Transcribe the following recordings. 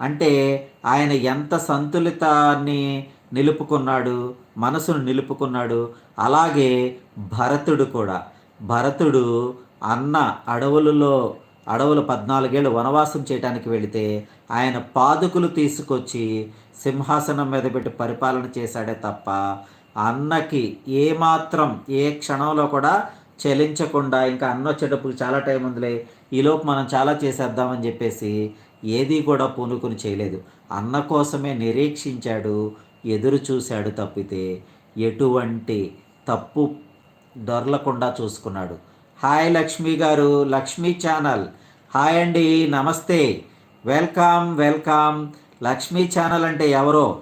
అంటే ఆయన ఎంత సంతులితాన్ని నిలుపుకున్నాడు మనసును నిలుపుకున్నాడు అలాగే భరతుడు కూడా. భరతుడు అన్న అడవులలో అడవులు పద్నాలుగేళ్ళు వనవాసం చేయడానికి వెళితే ఆయన పాదుకులు తీసుకొచ్చి సింహాసనం మీద పెట్టి పరిపాలన చేశాడే తప్ప అన్నకి ఏమాత్రం ఏ క్షణంలో కూడా చెలించకుండా ఇంకా అన్న వచ్చేటప్పుడు చాలా టైం ఉందిలే ఈలోపు మనం చాలా చేసేద్దామని చెప్పేసి ఏది కూడా పూనుకుని చేయలేదు. అన్న కోసమే నిరీక్షించాడు ఎదురు చూశాడు తప్పితే ఎటువంటి తప్పు దొరలకుండా చూసుకున్నాడు. హాయ్ లక్ష్మి గారు లక్ష్మీ ఛానల్. హాయ్ అండి నమస్తే. Welcome welcome. లక్ష్మీ ఛానల్ అంటే ఎవరో?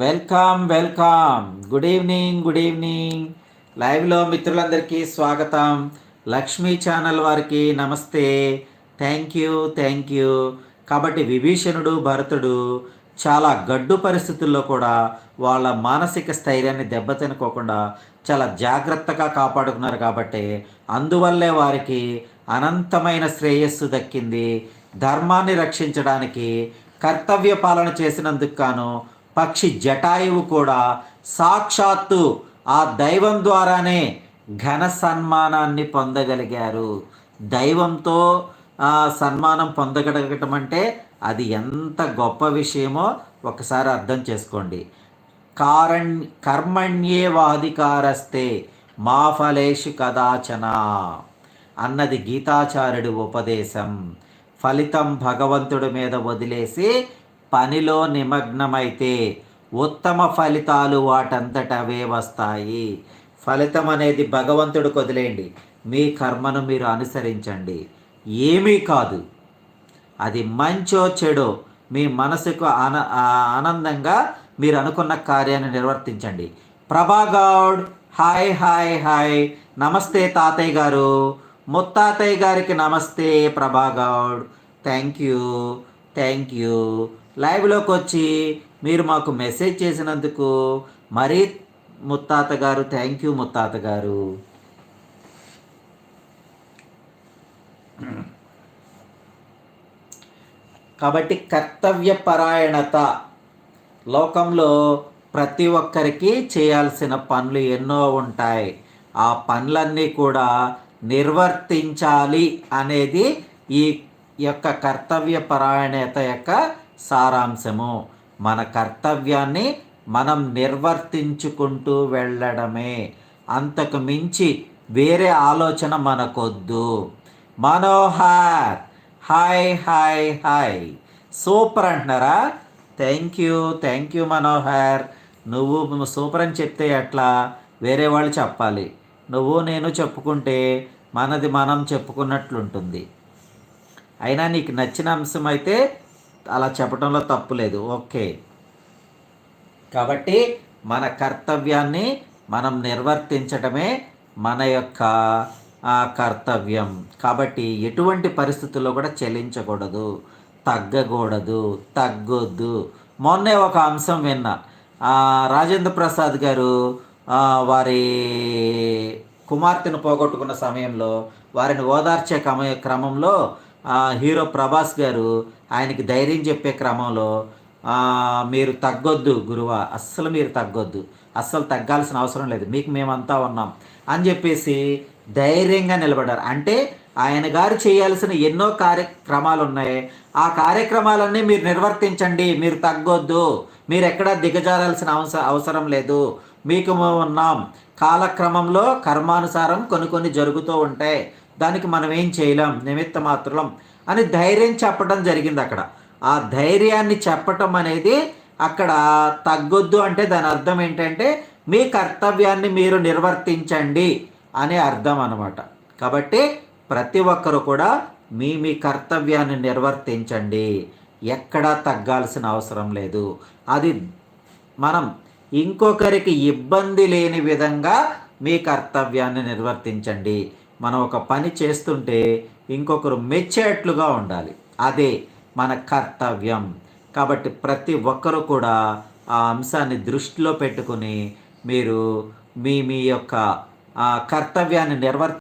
Welcome welcome. Good evening good evening లైవ్లో మిత్రులందరికీ స్వాగతం. లక్ష్మీ ఛానల్ వారికి నమస్తే. థ్యాంక్ యూ థ్యాంక్ యూ కాబట్టి విభీషణుడు భరతుడు చాలా గడ్డు పరిస్థితుల్లో కూడా వాళ్ళ మానసిక స్థైర్యాన్ని దెబ్బతినుకోకుండా చాలా జాగ్రత్తగా కాపాడుకున్నారు కాబట్టి అందువల్లే వారికి అనంతమైన శ్రేయస్సు దక్కింది. ధర్మాన్ని రక్షించడానికి కర్తవ్య పాలన చేసినందుకు గాను పక్షి జటాయువు కూడా సాక్షాత్తు ఆ దైవం ద్వారానే ఘన సన్మానాన్ని పొందగలిగారు. దైవంతో సన్మానం పొందగలగటం అంటే అది ఎంత గొప్ప విషయమో ఒకసారి అర్థం చేసుకోండి. కారణ్ కర్మణ్యే వాధికారస్తే మా ఫలేషు కదాచన అన్నది గీతాచార్యుడి ఉపదేశం. ఫలితం భగవంతుడి మీద వదిలేసి పనిలో నిమగ్నమైతే ఉత్తమ ఫలితాలు వాటంతట అవే వస్తాయి. ఫలితం అనేది భగవంతుడు కొదిలేయండి మీ కర్మను మీరు అనుసరించండి. ఏమీ కాదు. అది మంచో చెడో మీ మనసుకు ఆన ఆనందంగా మీరు అనుకున్న కార్యాన్ని నిర్వర్తించండి. Prabhagoud hi hi hi. నమస్తే తాతయ్య గారు. ముత్తాతయ్య గారికి నమస్తే Prabhagoud. Thank you. Thank you. లైవ్లోకి వచ్చి మీరు మాకు మెసేజ్ చేసినందుకు మరీ ముత్తాత గారు థ్యాంక్ యూ ముత్తాత గారు కాబట్టి కర్తవ్య పరాయణత. లోకంలో ప్రతి ఒక్కరికి చేయాల్సిన పనులు ఎన్నో ఉంటాయి. ఆ పనులన్నీ కూడా నిర్వర్తించాలి అనేది ఈ యొక్క కర్తవ్య పరాయణత యొక్క సారాంశము. మన కర్తవ్యాన్ని మనం నిర్వర్తించుకుంటూ వెళ్ళడమే. అంతకు మించి వేరే ఆలోచన మనకొద్దు. Manohar hi hi hi. Super అంటున్నారా? Thank you thank you Manohar. నువ్వు సూపర్ అని చెప్తే ఎట్లా? వేరే వాళ్ళు చెప్పాలి. నువ్వు నేను చెప్పుకుంటే మనది మనం చెప్పుకున్నట్లుంటుంది. అయినా నీకు నచ్చిన అంశం అయితే అలా చెప్పడంలో తప్పు లేదు. ఓకే. కాబట్టి మన కర్తవ్యాన్ని మనం నిర్వర్తించడమే మన యొక్క కర్తవ్యం. కాబట్టి ఎటువంటి పరిస్థితుల్లో కూడా చెల్లించకూడదు. తగ్గకూడదు. తగ్గొద్దు. మొన్నే ఒక అంశం విన్నా. రాజేంద్ర ప్రసాద్ గారు వారి కుమార్తెను పోగొట్టుకున్న సమయంలో వారిని ఓదార్చే క్రమ క్రమంలో హీరో ప్రభాస్ గారు ఆయనకి ధైర్యం చెప్పే క్రమంలో మీరు తగ్గొద్దు గురువా అస్సలు మీరు తగ్గొద్దు అస్సలు తగ్గాల్సిన అవసరం లేదు మీకు మేమంతా ఉన్నాం అని చెప్పేసి ధైర్యంగా నిలబడ్డారు. అంటే ఆయన గారు చేయాల్సిన ఎన్నో కార్యక్రమాలు ఉన్నాయి ఆ కార్యక్రమాలన్నీ మీరు నిర్వర్తించండి మీరు తగ్గొద్దు మీరు ఎక్కడా దిగజారాల్సిన అవస అవసరం లేదు మీకు మేము ఉన్నాం. కాలక్రమంలో కర్మానుసారం కొన్ని కొన్ని జరుగుతూ ఉంటాయి. దానికి మనం ఏం చేయలేం నిమిత్త మాత్రం అని ధైర్యం చెప్పడం జరిగింది అక్కడ. ఆ ధైర్యాన్ని చెప్పటం అనేది అక్కడ తగ్గొద్దు అంటే దాని అర్థం ఏంటంటే మీ కర్తవ్యాన్ని మీరు నిర్వర్తించండి అనే అర్థం అనమాట కాబట్టి ప్రతి ఒక్కరు కూడా మీ మీ కర్తవ్యాన్ని నిర్వర్తించండి. ఎక్కడా తగ్గాల్సిన అవసరం లేదు. అది మనం ఇంకొకరికి ఇబ్బంది లేని విధంగా మీ కర్తవ్యాన్ని నిర్వర్తించండి. మనం ఒక పని చేస్తుంటే ఇంకొకరు మెచ్చేట్లుగా ఉండాలి. అదే మన కర్తవ్యం. కాబట్టి ప్రతి ఒక్కరూ కూడా ఆ అంశాన్ని దృష్టిలో పెట్టుకుని మీరు మీ మీ యొక్క కర్తవ్యాన్ని నిర్వర్తి